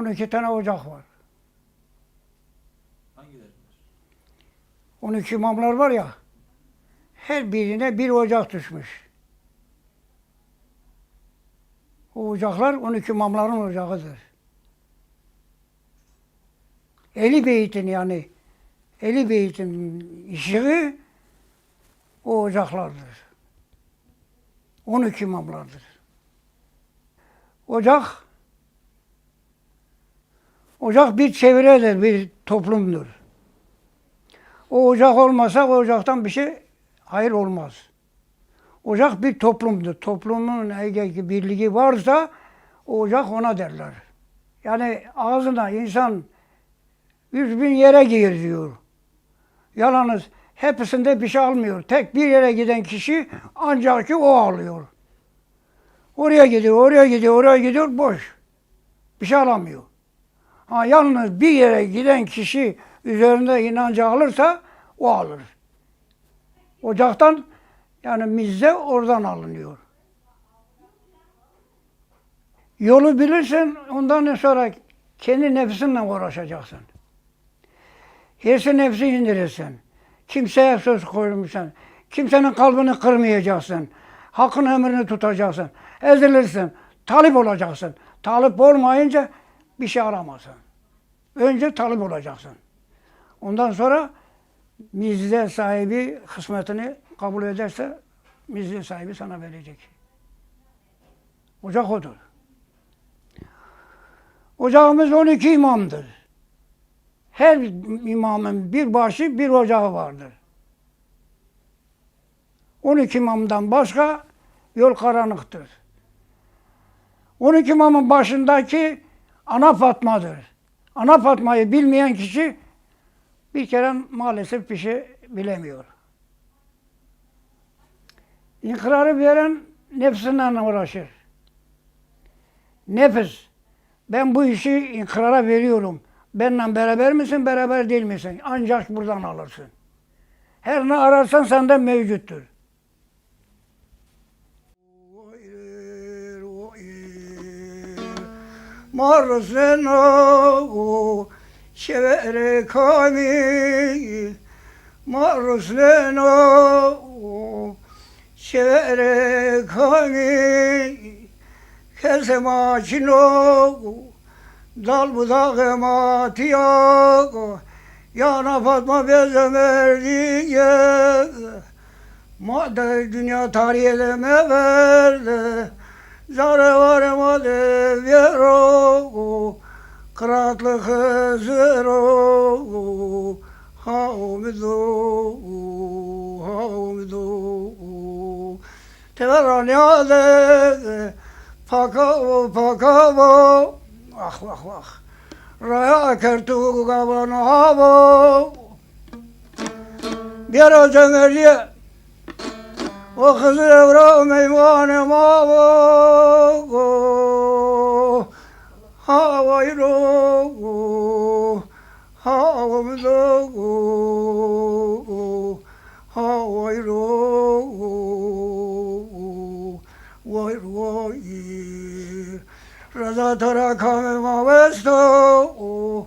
12 tane ocak var. Hangileri? 12 imamlar var ya. Her birine bir ocak düşmüş. O ocaklar 12 imamların ocağıdır. Eli Beyt'in yani Eli Beyt'in ışığı o ocaklardır. 12 imamlardır. Ocak Ocak bir çevredir, bir toplumdur. O ocak olmasa o ocaktan bir şey hayır olmaz. Ocak bir toplumdur. Toplumun eğer birliği varsa o ocak ona derler. Yani ağzına insan yüz bin yere gir diyor. Yalnız hepsinde bir şey almıyor. Tek bir yere giden kişi ancak ki o alıyor. Oraya gidiyor, oraya gidiyor, oraya gidiyor, boş. Bir şey alamıyor. Ha, yalnız bir yere giden kişi üzerinde inancı alırsa o alır. Ocaktan yani mizze oradan alınıyor. Yolu bilirsen ondan sonra kendi nefsinle uğraşacaksın. Hirsi nefsi indirirsin. Kimseye söz koymuşsan. Kimsenin kalbini kırmayacaksın. Hakkın emrini tutacaksın. Ezilirsin. Talip olacaksın. Talip olmayınca bir şey aramazsın. Önce talip olacaksın. Ondan sonra mizze sahibi kısmetini kabul ederse mizze sahibi sana verecek. Ocak odur. Ocağımız 12 imamdır. Her imamın bir başı bir ocağı vardır. 12 imamdan başka yol karanlıktır. 12 imamın başındaki ana Fatma'dır. Ana Fatma'yı bilmeyen kişi bir kere maalesef bir şey bilemiyor. İnkrarı veren nefsinden uğraşır. Nefis, ben bu işi inkrara veriyorum. Benimle beraber misin, beraber değil misin? Ancak buradan alırsın. Her ne ararsan sende mevcuttur. Maruseno şevere kami Maruseno şevere kami Kesema çino Dal budağı matiyago Yana Fatma bezemerdiye Madde dünya tarihine verdi Zare var made vero Kıraatlı hızıro Havmidu Havmidu Teveran yade Pakavo pakavo Ah vah vah Raya kertu gavan havo. Bir o cömerliğe o kızı evra meyvane mavo Havayro Havayro Vay vay Raza tara kame mavesto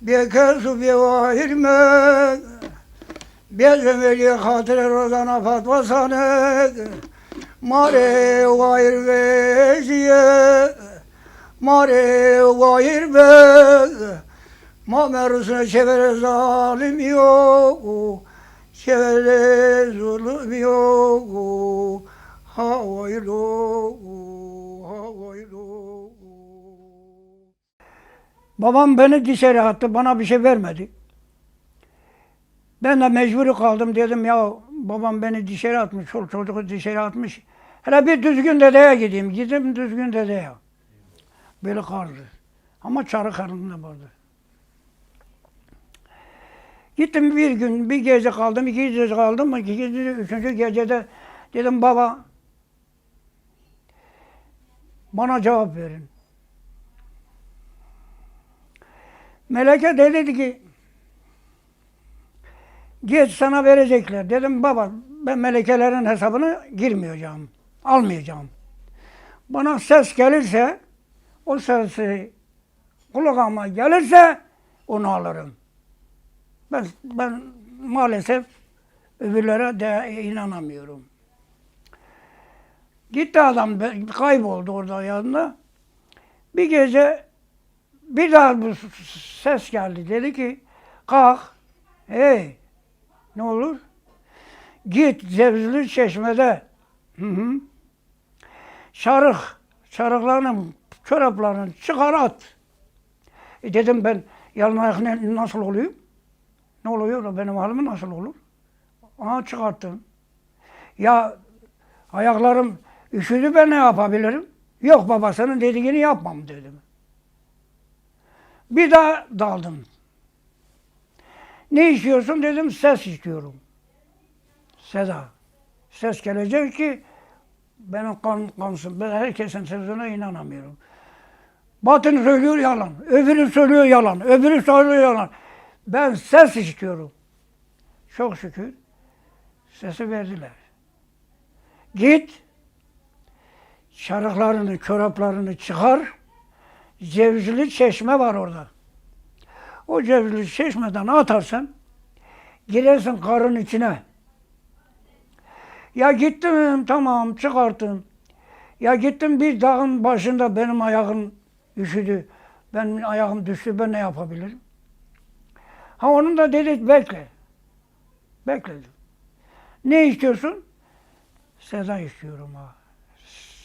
Bekesu bevahirme Bezem veli hatire rozana fatva sanek Mare gayr veziye Mare gayr ve Ma merusuna çevere zalim yok Çevere zulüm yok Havaylo Havaylo Babam beni dışarı attı, bana bir şey vermedi. Ben de mecbur kaldım dedim ya babam beni dışarı atmış, çoluk çocuğu dışarı atmış. Hele bir düzgün dedeye gideyim. Gittim düzgün dedeye. Böyle kardı. Ama çarı karnında vardı. Gittim bir gün, bir gece kaldım, iki gece kaldım. İkinci, üçüncü gecede dedim baba bana cevap verin. Meleke de dedi ki Geç sana verecekler. Dedim baba ben melekelerin hesabını girmeyeceğim. Almayacağım. Bana ses gelirse o sesi kulağıma gelirse onu alırım. Ben, ben maalesef öbürlere de inanamıyorum. Gitti adam kayboldu orada yanında. Bir gece bir daha bu ses geldi. Dedi ki kalk. Hey ne olur? Git Zevzili Çeşme'de. Hı hı. Şarık. Şarıklarını, çoraplarını çıkar at. E dedim ben yalın ayak ne- nasıl oluyor? Ne oluyor da benim halim nasıl olur? Aha çıkarttım. Ya ayaklarım üşüdü ben ne yapabilirim? Yok babasının dediğini yapmam dedim. Bir daha daldım. Ne istiyorsun dedim ses istiyorum. Seda. Ses gelecek ki benim kan kansın. Ben herkesin sözüne inanamıyorum. Batın söylüyor yalan. Öbürü söylüyor yalan. Öbürü söylüyor yalan. Ben ses istiyorum. Çok şükür sesi verdiler. Git şarıklarını, çoraplarını çıkar. Cevizli çeşme var orada. O cevizli çeşmeden atarsan girersin karın içine. Ya gittim tamam çıkarttım. Ya gittim bir dağın başında benim ayağım üşüdü. Benim ayağım düştü ben ne yapabilirim? Ha onun da dedi bekle. Bekledim. Ne istiyorsun? Seda istiyorum ha.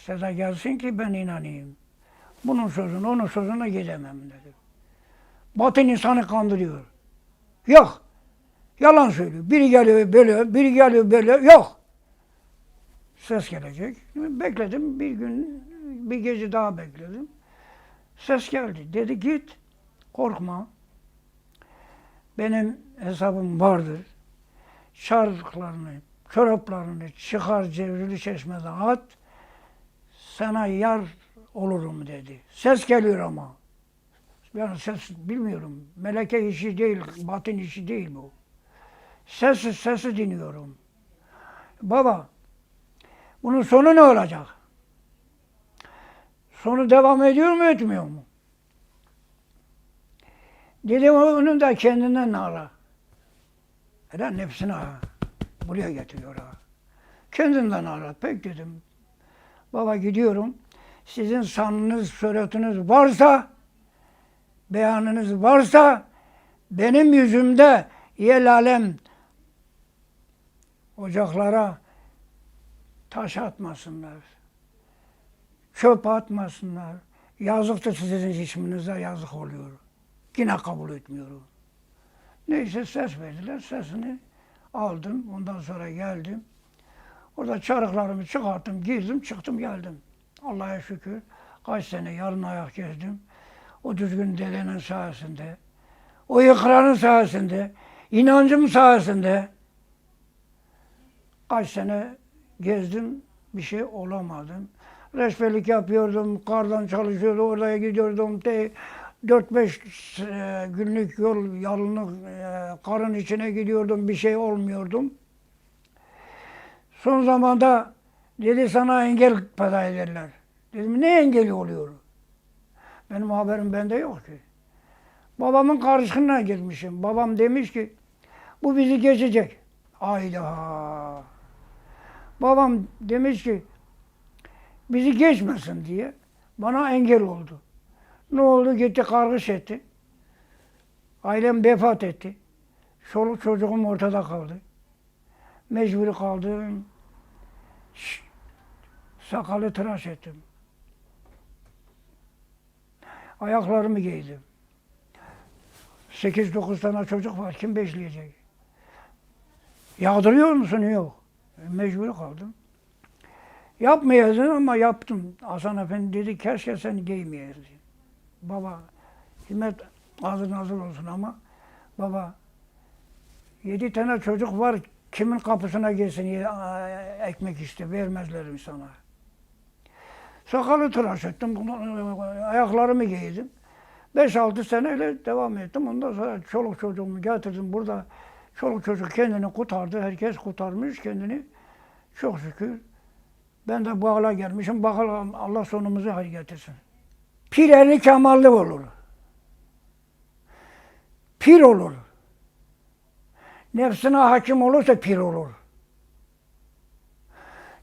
Seda gelsin ki ben inanayım. Bunun sözüne, onun sözüne gidemem dedim. Batın insanı kandırıyor. Yok. Yalan söylüyor. Biri geliyor böyle, biri geliyor böyle. Yok. Ses gelecek. Bekledim bir gün, bir gece daha bekledim. Ses geldi. Dedi git, korkma. Benim hesabım vardır. Şarkılarını, çoraplarını çıkar cevrili çeşmeden at. Sana yar olurum dedi. Ses geliyor ama. Yani ses bilmiyorum. Meleke işi değil, batın işi değil bu. Sesi, sesi dinliyorum. Baba, bunun sonu ne olacak? Sonu devam ediyor mu etmiyor mu? Dedim onun da kendinden ara. Hele nefsini ha. Buraya getiriyor ha. Kendinden ara. Pek dedim. Baba gidiyorum. Sizin sanınız, suretiniz varsa, beyanınız varsa, benim yüzümde yel alem ocaklara taş atmasınlar. Çöp atmasınlar. Yazıktır sizin isminize yazık oluyor. Yine kabul etmiyorum. Neyse ses verdiler. Sesini aldım. Ondan sonra geldim. Orada çarıklarımı çıkarttım, girdim, çıktım, geldim. Allah'a şükür. Kaç sene yarın ayak gezdim. O düzgün dedenin sayesinde. O ikranın sayesinde. inancım sayesinde. Kaç sene gezdim, bir şey olamadım. Reşvelik yapıyordum, kardan çalışıyordum, oraya gidiyordum. De, 4-5 e, günlük yol yalınlık e, karın içine gidiyordum, bir şey olmuyordum. Son zamanda dedi sana engel peda ederler. Dedim ne engeli oluyor? Benim haberim bende yok ki. Babamın karşısına girmişim. Babam demiş ki bu bizi geçecek. Ayda. Babam demiş ki bizi geçmesin diye bana engel oldu. Ne oldu? Gitti kargış etti. Ailem vefat etti. Çoluk çocuğum ortada kaldı. Mecbur kaldım. Şşt! Sakalı tıraş ettim. Ayaklarımı giydim. 8-9 tane çocuk var. Kim besleyecek? Yağdırıyor musun? Yok. Mecbur kaldım. Yapmayaydın ama yaptım. Hasan Efendi dedi keşke sen giymeyeydin. Baba, hizmet ağzın hazır olsun ama baba yedi tane çocuk var kimin kapısına a- ekmek iste vermezler insana. Sakalı tıraş ettim, ayaklarımı giydim. 5-6 seneyle devam ettim. Ondan sonra çoluk çocuğumu getirdim. Burada çoluk çocuk kendini kurtardı. Herkes kurtarmış kendini. Çok şükür. Ben de bu hale gelmişim. Bakalım Allah sonumuzu hayır getirsin. Pireli kemalli olur. Pir olur. Nefsine hakim olursa pir olur.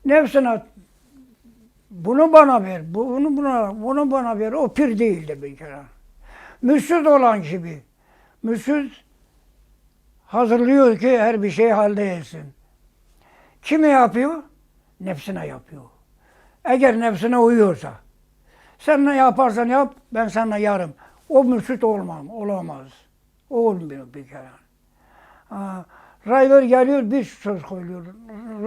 Nefsine bunu bana ver, bunu buna, bunu bana ver. O pir değildir bir kere. Müssüz olan gibi. Müssüz hazırlıyor ki her bir şey halde etsin. Kime yapıyor? Nefsine yapıyor. Eğer nefsine uyuyorsa. Sen ne yaparsan yap, ben sana yarım. O mürşit olmam, olamaz. Olmuyor bir kere. Ha, Rayver geliyor bir söz söylüyor.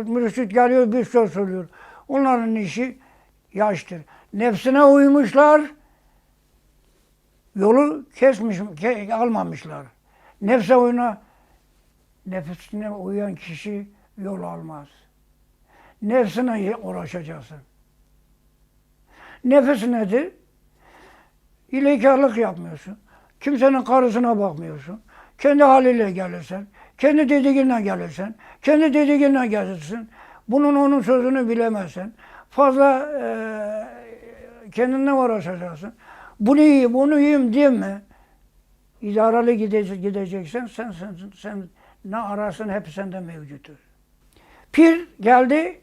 Mürşit geliyor bir söz söylüyor. Onların işi yaştır. Nefsine uymuşlar. Yolu kesmiş, ke- almamışlar. Nefse uyuna, nefsine uyan kişi yol almaz. Nefsine uğraşacaksın. Nefes nedir? İlekarlık yapmıyorsun. Kimsenin karısına bakmıyorsun. Kendi haliyle gelirsen. Kendi dediğinden gelirsen. Kendi dediğinden gelirsin. Bunun onun sözünü bilemezsen. Fazla eee kendinle uğraşacaksın. Bunu yiyeyim, bunu yiyeyim deme. İdaralı gide- gideceksen sen, sen, sen ne arasın hep sende mevcuttur. Pir geldi,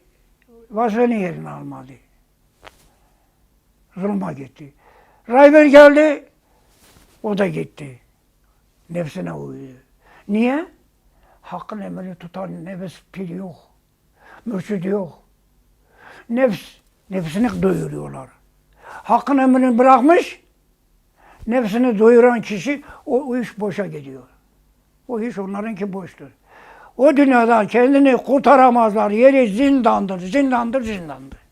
vazifenin yerini almadı. Zulma gitti. Rayber geldi, o da gitti. Nefsine uydu. Niye? Hakkın emrini tutan nefes pil yok. Mürşid yok. Nefs, nefsini doyuruyorlar. Hakkın emrini bırakmış, nefsini doyuran kişi o iş boşa gidiyor. O iş onlarınki boştur. O dünyada kendini kurtaramazlar. Yeri zindandır, zindandır, zindandır.